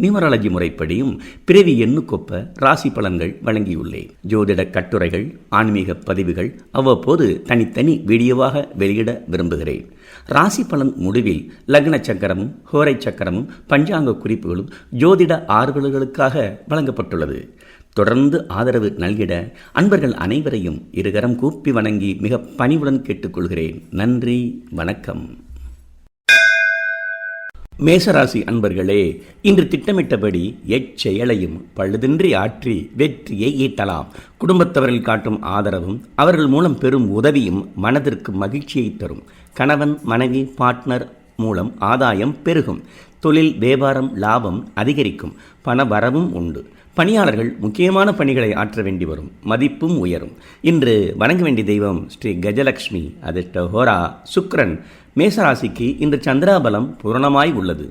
Numerology முறைப்படியும் பிறவி எண்ணுக்கொப்ப ராசி பலன்கள் வழங்கியுள்ளேன். ஜோதிட கட்டுரைகள் ஆன்மீக பதிவுகள் அவ்வப்போது தனித்தனி வீடியோவாக வெளியிட விரும்புகிறேன். ராசி பலன் முடிவில் லக்ன சக்கரமும் ஹோரை சக்கரமும் பஞ்சாங்க குறிப்புகளும் ஜோதிட ஆர்வலர்களுக்காக வழங்கப்பட்டுள்ளது. தொடர்ந்து ஆதரவு நல்கிட அன்பர்கள் அனைவரையும் இருகரம் கூப்பி வணங்கி மிக பணிவுடன் கேட்டுக்கொள்கிறேன். நன்றி வணக்கம். மேசராசி அன்பர்களே இன்று திட்டமிட்டபடி எச்செயலையும் பழுதின்றி ஆற்றி வெற்றியை ஈட்டலாம். குடும்பத்தவர்கள் காட்டும் ஆதரவும் அவர்கள் மூலம் பெறும் உதவியும் மனதிற்கு மகிழ்ச்சியை தரும். கணவன் மனைவி பார்ட்னர் மூலம் ஆதாயம் பெருகும். தொழில் வியாபாரம் லாபம் அதிகரிக்கும். பண வரவும் உண்டு. பணியாளர்கள் முக்கியமான பணிகளை ஆற்ற வேண்டி வரும். மதிப்பும் உயரும். இன்று வணங்க வேண்டிய தெய்வம் ஸ்ரீ கஜலக்ஷ்மி அதிர்ஷ்ட ஹோரா சுக்ரன் மேசராசிக்கு இன்று சந்திராபலம் பூரணமாய் உள்ளது.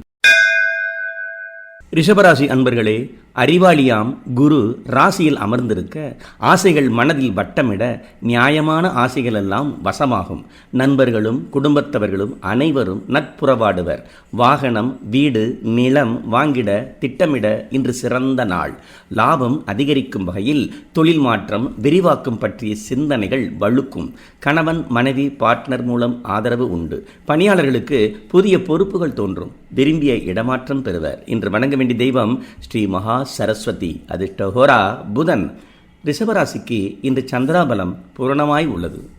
ரிஷபராசி அன்பர்களே அறிவாளியாம் குரு ராசியில் அமர்ந்திருக்க ஆசைகள் மனதில் வட்டமிட நியாயமான ஆசைகள் எல்லாம் வசமாகும். நண்பர்களும் குடும்பத்தவர்களும் அனைவரும் நட்புறவாடுவர். வாகனம் வீடு நிலம் வாங்கிட திட்டமிட இன்று சிறந்த நாள். லாபம் அதிகரிக்கும் வகையில் தொழில் மாற்றம் விரிவாக்கம் பற்றிய சிந்தனைகள் வலுக்கும் கணவன் மனைவி பார்ட்னர் மூலம் ஆதரவு உண்டு. பணியாளர்களுக்கு புதிய பொறுப்புகள் தோன்றும். விரும்பிய இடமாற்றம் பெறுவர். இன்று வணங்க வேண்டிய தெய்வம் ஸ்ரீ மகா சரஸ்வதி அதிர்ஷ்டஹோரா புதன். ரிஷபராசிக்கு இன்று சந்திராபலம் பூரணமாய் உள்ளது.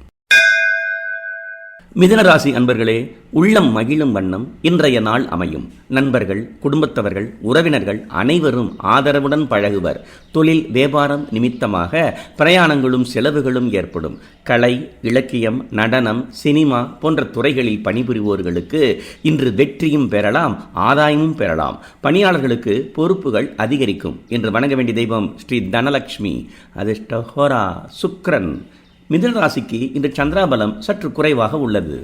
மிதனராசி அன்பர்களே உள்ளம் மகிழும் வண்ணம் இன்றைய நாள் அமையும். நண்பர்கள் குடும்பத்தவர்கள் உறவினர்கள் அனைவரும் ஆதரவுடன் பழகுவர். தொழில் வியாபாரம் நிமித்தமாக பிரயாணங்களும் செலவுகளும் ஏற்படும். கலை இலக்கியம் நடனம் சினிமா போன்ற துறைகளில் பணிபுரிவோர்களுக்கு இன்று வெற்றியும் பெறலாம் ஆதாயமும் பெறலாம். பணியாளர்களுக்கு பொறுப்புகள் அதிகரிக்கும். என்று வணங்க வேண்டிய தெய்வம் ஸ்ரீ தனலக்ஷ்மி. அதிர்ஷ்டஹோரா சுக்ரன். மிதுன ராசிக்கு இந்த சந்திராபலம் சற்று குறைவாக உள்ளது.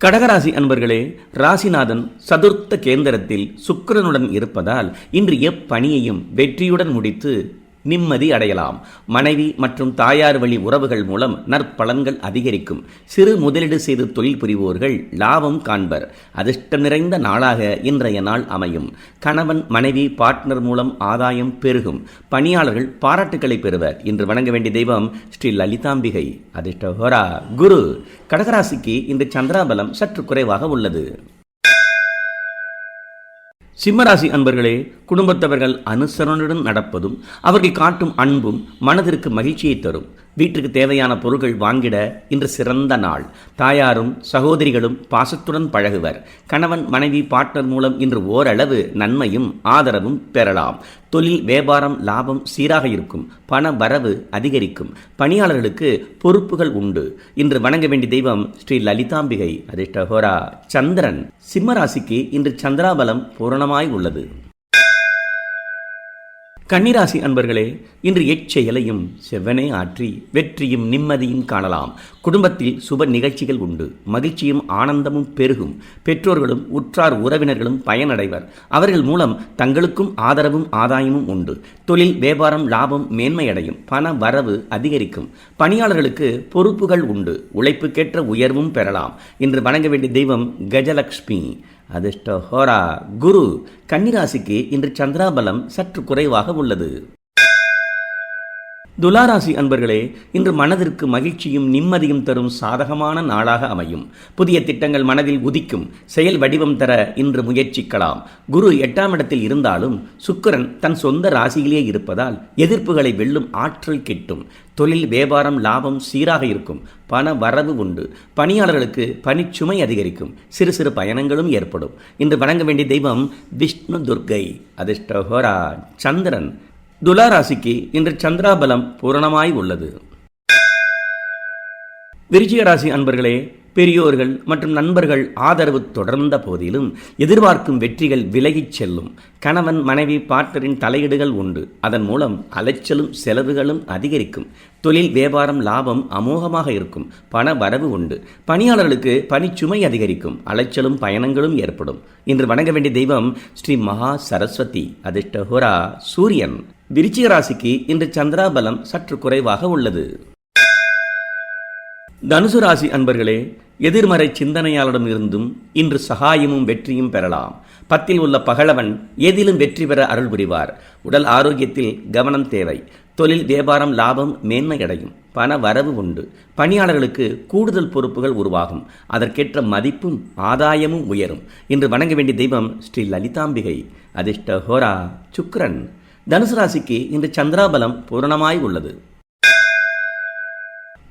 கடகராசி அன்பர்களே ராசிநாதன் சதுர்த்த கேந்திரத்தில் சுக்கரனுடன் இருப்பதால் இன்று எப்பணியையும் வெற்றியுடன் முடித்து நிம்மதி அடையலாம். மனைவி மற்றும் தாயார் வழி உறவுகள் மூலம் நற்பலன்கள் அதிகரிக்கும். சிறு முதலீடு செய்து தொழில் புரிவோர்கள் லாபம் காண்பர். அதிர்ஷ்டம் நிறைந்த நாளாக இன்றைய நாள் அமையும். கணவன் மனைவி பார்ட்னர் மூலம் ஆதாயம் பெருகும். பணியாளர்கள் பாராட்டுக்களை பெறுவர். இன்று வணங்க வேண்டிய தெய்வம் ஸ்ரீ லலிதாம்பிகை. அதிர்ஷ்டஹோரா. குரு. கடகராசிக்கு இந்த சந்திராபலம் சற்று குறைவாக உள்ளது. சிம்மராசி அன்பர்களே குடும்பத்தவர்கள் அனுசரணுடன் நடப்பதும் அவர்கள் காட்டும் அன்பும் மனதிற்கு மகிழ்ச்சியை தரும். வீட்டுக்கு தேவையான பொருட்கள் வாங்கிட இன்று சிறந்த நாள். தாயாரும் சகோதரிகளும் பாசத்துடன் பழகுவர். கணவன் மனைவி பார்ட்னர் மூலம் இன்று ஓரளவு நன்மையும் ஆதரவும் பெறலாம். தொழில் வியாபாரம் லாபம் சீராக இருக்கும். பண வரவு அதிகரிக்கும். பணியாளர்களுக்கு பொறுப்புகள் உண்டு. இன்று வணங்க வேண்டிய தெய்வம் ஸ்ரீ லலிதாம்பிகை அதிர்ஷ்டஹோரா சந்திரன். சிம்மராசிக்கு இன்று சந்திராபலம் பூரணமாய் உள்ளது. கன்னிராசி அன்பர்களே இன்று எச்செயலையும் செவ்வனே ஆற்றி வெற்றியும் நிம்மதியும் காணலாம். குடும்பத்தில் சுப நிகழ்ச்சிகள் உண்டு. மகிழ்ச்சியும் ஆனந்தமும் பெருகும். பெற்றோர்களும் உற்றார் உறவினர்களும் பயனடைவர். அவர்கள் மூலம் தங்களுக்கும் ஆதரவும் ஆதாயமும் உண்டு. தொழில் வியாபாரம் லாபம் மேன்மையடையும். பண வரவு அதிகரிக்கும். பணியாளர்களுக்கு பொறுப்புகள் உண்டு. உழைப்புக்கேற்ற உயர்வும் பெறலாம். இன்று வணங்க வேண்டிய தெய்வம் கஜலக்ஷ்மி. அதிர்ஷ்ட ஹோரா. குரு கன்னிராசிக்கு இன்று சந்திராபலம் சற்று குறைவாக உள்ளது. துலாராசி அன்பர்களே இன்று மனதிற்கு மகிழ்ச்சியும் நிம்மதியும் தரும் சாதகமான நாளாக அமையும். புதிய திட்டங்கள் மனதில் உதிக்கும். செயல் வடிவம் தர இன்று முயற்சிக்கலாம். குரு எட்டாம் இடத்தில் இருந்தாலும் சுக்கிரன் தன் சொந்த ராசியிலேயே இருப்பதால் எதிர்ப்புகளை வெல்லும் ஆற்றல் கிட்டும். தொழில் வியாபாரம் லாபம் சீராக இருக்கும். பண வரவு உண்டு. பணியாளர்களுக்கு பணிச்சுமை அதிகரிக்கும். சிறு சிறு பயணங்களும் ஏற்படும். இன்று வணங்க வேண்டிய தெய்வம் விஷ்ணு துர்கை அதிர்ஷ்டஹோரா சந்திரன். துலாராசிக்கு இன்று சந்திராபலம் பூரணமாய் உள்ளது. விருச்சிக ராசி அன்பர்களே பெரியோர்கள் மற்றும் நண்பர்கள் ஆதரவு தொடர்ந்த போதிலும் எதிர்பார்க்கும் வெற்றிகள் விலகிச் செல்லும். கணவன் மனைவி பார்ட்னரின் தலையீடுகள் உண்டு. அதன் மூலம் அலைச்சலும் செலவுகளும் அதிகரிக்கும். தொழில் வியாபாரம் லாபம் அமோகமாக இருக்கும். பண வரவு உண்டு. பணியாளர்களுக்கு பணிச்சுமை அதிகரிக்கும். அலைச்சலும் பயணங்களும் ஏற்படும். இன்று வணங்க வேண்டிய தெய்வம் ஸ்ரீ மகா சரஸ்வதி அதிர்ஷ்டஹோரா சூரியன். விருச்சிக ராசிக்கு இன்று சந்திராபலம் சற்று குறைவாக உள்ளது. தனுசு ராசி அன்பர்களே எதிர்மறை சிந்தனையாளரிடம் இருந்தும் இன்று சகாயமும் வெற்றியும் பெறலாம். பத்தில் உள்ள பகலவன் எதிலும் வெற்றி பெற அருள் புரிவார். உடல் ஆரோக்கியத்தில் கவனம் தேவை. தொழில் வியாபாரம் லாபம் மேன்மை அடையும். பண வரவு உண்டு. பணியாளர்களுக்கு கூடுதல் பொறுப்புகள் உருவாகும். அதற்கேற்ற மதிப்பும் ஆதாயமும் உயரும். இன்று வணங்க வேண்டிய தெய்வம் ஸ்ரீ லலிதாம்பிகை. அதிர்ஷ்ட ஹோரா சுக்ரன் தனுசு ராசிக்கு இன்று சந்திராபலம் பூரணமாய் உள்ளது.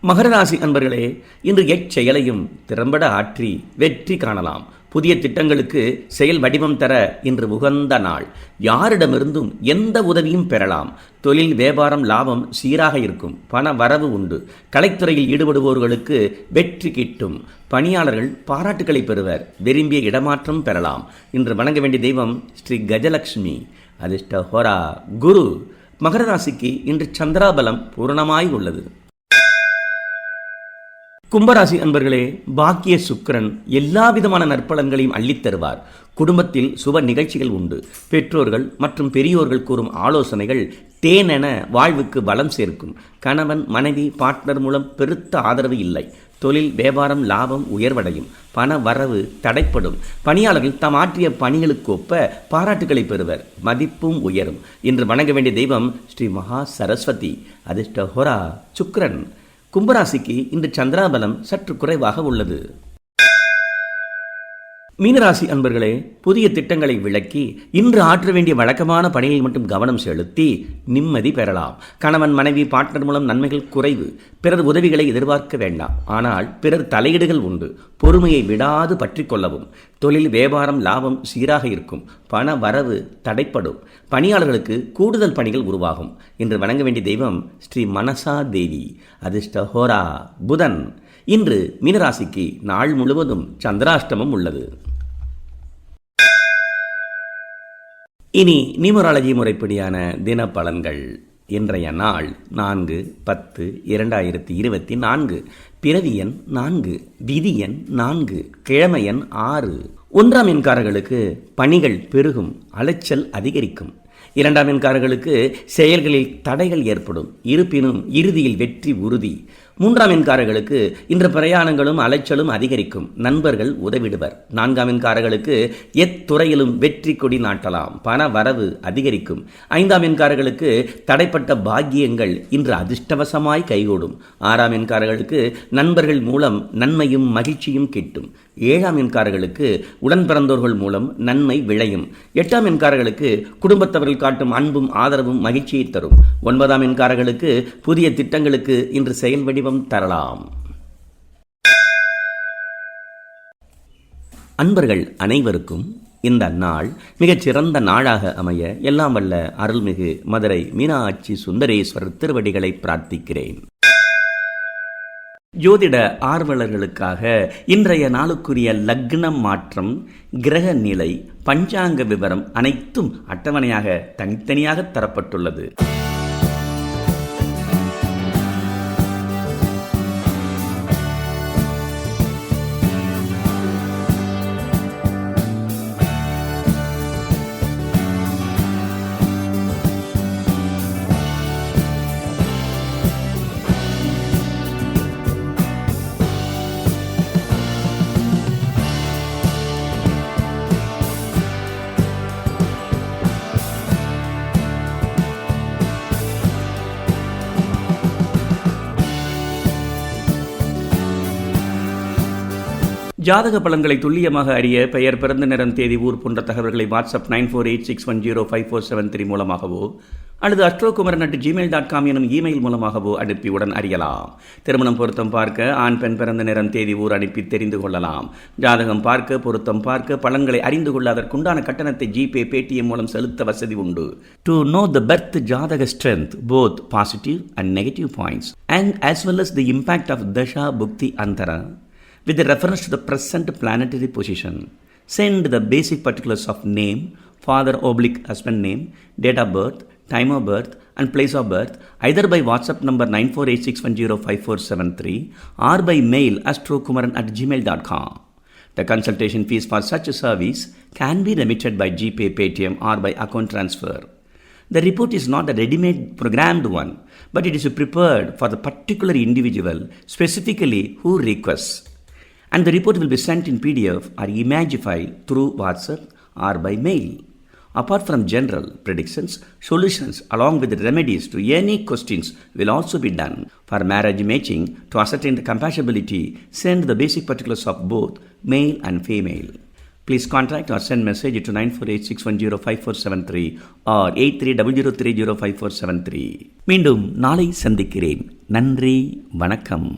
மகர ராசி அன்பர்களே இன்று எச்செயலையும் திறம்பட ஆற்றி வெற்றி காணலாம். புதிய திட்டங்களுக்கு செயல் வடிவம் தர இன்று உகந்த நாள். யாரிடமிருந்தும் எந்த உதவியும் பெறலாம். தொழில் வியாபாரம் லாபம் சீராக இருக்கும். பண வரவு உண்டு. கலைத்துறையில் ஈடுபடுபவர்களுக்கு வெற்றி கிட்டும். பணியாளர்கள் பாராட்டுகளை பெறுவர். விரும்பிய இடமாற்றம் பெறலாம். இன்று வணங்க வேண்டிய தெய்வம் ஸ்ரீ கஜலட்சுமி அதிர்ஷ்ட ஹோரா. குரு மகர ராசிக்கு இன்று சந்திராபலம் பூரணமாய் உள்ளது. கும்பராசி அன்பர்களே பாக்கிய சுக்கிரன் எல்லா விதமான நற்பலன்களையும் அள்ளித் தருவார். குடும்பத்தில் சுப நிகழ்ச்சிகள் உண்டு. பெற்றோர்கள் மற்றும் பெரியோர்கள் கூறும் ஆலோசனைகள் தேனென வாழ்வுக்கு பலம் சேர்க்கும். கணவன் மனைவி பார்ட்னர் மூலம் பெருத்த ஆதரவு இல்லை. தொழில் வியாபாரம் லாபம் உயர்வடையும். பண வரவு தடைப்படும். பணியாளர்கள் தாம் ஆற்றிய பணிகளுக்கு ஒப்ப பாராட்டுகளை பெறுவர். மதிப்பும் உயரும். இன்று வணங்க வேண்டிய தெய்வம் ஸ்ரீ மகா சரஸ்வதி. அதிர்ஷ்ட ஹோரா சுக்ரன் கும்பராசிக்கு இன்று சந்திராபலம் சற்று குறைவாக உள்ளது. மீனராசி அன்பர்களே புதிய திட்டங்களை விளக்கி இன்று ஆற்ற வேண்டிய வழக்கமான பணியில் மட்டும் கவனம் செலுத்தி நிம்மதி பெறலாம். கணவன் மனைவி பார்ட்னர் மூலம் நன்மைகள் குறைவு. பிறர் உதவிகளை எதிர்பார்க்க வேண்டாம். ஆனால் பிறர் தலையீடுகள் உண்டு. பொறுமையை விடாது பற்றி கொள்ளவும். தொழில் வியாபாரம் லாபம் சீராக இருக்கும். பண வரவு தடைப்படும். பணியாளர்களுக்கு கூடுதல் பணிகள் உருவாகும். இன்று வணங்க வேண்டிய தெய்வம் ஸ்ரீ மனசா தேவி. அதிர்ஷ்ட ஹோரா புதன். இன்று மீனராசிக்கு நாள் முழுவதும் சந்திராஷ்டமம் உள்ளது. இனி நியூமராலஜி முறைப்படியான தின பலன்கள் இன்றைய நாள் நான்கு பத்து இரண்டாயிரத்தி இருபத்தி நான்கு. பிறவி எண் நான்கு விதி எண் நான்கு கிழமை எண் ஆறு. ஒன்றாம் எண்காரர்களுக்கு பணிகள் பெருகும் அலைச்சல் அதிகரிக்கும். இரண்டாம் எண்காரர்களுக்கு செயல்களில் தடைகள் ஏற்படும். இருப்பினும் இறுதியில் வெற்றி உறுதி. மூன்றாம் எண்காரர்களுக்கு இன்று பிரயாணங்களும் அலைச்சலும் அதிகரிக்கும். நண்பர்கள் உதவிடுவர். நான்காம் எண்காரர்களுக்கு எத்துறையிலும் வெற்றி கொடி நாட்டலாம். பண வரவு அதிகரிக்கும். ஐந்தாம் எண்காரர்களுக்கு தடைப்பட்ட பாக்கியங்கள் இன்று அதிர்ஷ்டவசமாய் கைகூடும். ஆறாம் எண்காரர்களுக்கு நண்பர்கள் மூலம் நன்மையும் மகிழ்ச்சியும் கிட்டும். ஏழாம் எண்காரர்களுக்கு உடன் பிறந்தோர்கள் மூலம் நன்மை விளையும். எட்டாம் எண்காரர்களுக்கு குடும்பத்தவர்கள் காட்டும் அன்பும் ஆதரவும் மகிழ்ச்சியை தரும். ஒன்பதாம் எண்காரர்களுக்கு புதிய திட்டங்களுக்கு இன்று செயல் வடிவம் தரலாம். அன்பர்கள் அனைவருக்கும் இந்த நாள் மிகச்சிறந்த நாளாக அமைய எல்லாம் வல்ல அருள்மிகு மதுரை மீனாட்சி சுந்தரேஸ்வரர் திருவடிகளை பிரார்த்திக்கிறேன். ஜோதிட ஆர்வலர்களுக்காக இன்றைய நாளுக்குரிய லக்னம் மாற்றம் கிரக நிலை பஞ்சாங்க விவரம் அனைத்தும் அட்டவணையாக தனித்தனியாக தரப்பட்டுள்ளது. ஜாதக பலன்களை துல்லியமாக அறிய பெயர் பிறந்த நேரம் தேதி ஊர் போன்ற தகவல்களை WhatsApp nine four eight six one zero five four seven three மூலமாகவோ அல்லது Astrokumaran at Gmail dot com எனும் இமெயில் மூலமாகவோ அனுப்பி உடன் அறியலாம். திருமணம் பொருத்தம் பார்க்க ஆண் பெண் பிறந்த நேரம் தேதி ஊர் அனுப்பி தெரிந்து கொள்ளலாம். ஜாதகம் பார்க்க பொருத்தம் பார்க்க பழங்களை அறிந்து கொள்ள அதற்குண்டான கட்டணத்தை ஜிபே பேடிஎம் மூலம் செலுத்த வசதி உண்டு. To know the birth jathaka strength both positive and negative points and as well as the impact of dasha bhukti Antara with reference to the present planetary position. Send the basic particulars of name, father oblique husband name, date of birth, time of birth, and place of birth either by WhatsApp number 9486105473 or by mail astrokumaran at gmail.com. The consultation fees for such a service can be remitted by GPay, Paytm, or by account transfer. The report is not a ready-made programmed one, but it is prepared for the particular individual specifically who requests. And the report will be sent in PDF or image file through WhatsApp or by mail. Apart from general predictions, solutions along with remedies to any questions will also be done. For marriage matching, to ascertain the compatibility, send the basic particulars of both male and female. Please contact or send message to 9486105473 or 8300305473. மீண்டும் நாளை சந்திக்கிறேன் நன்றி வணக்கம்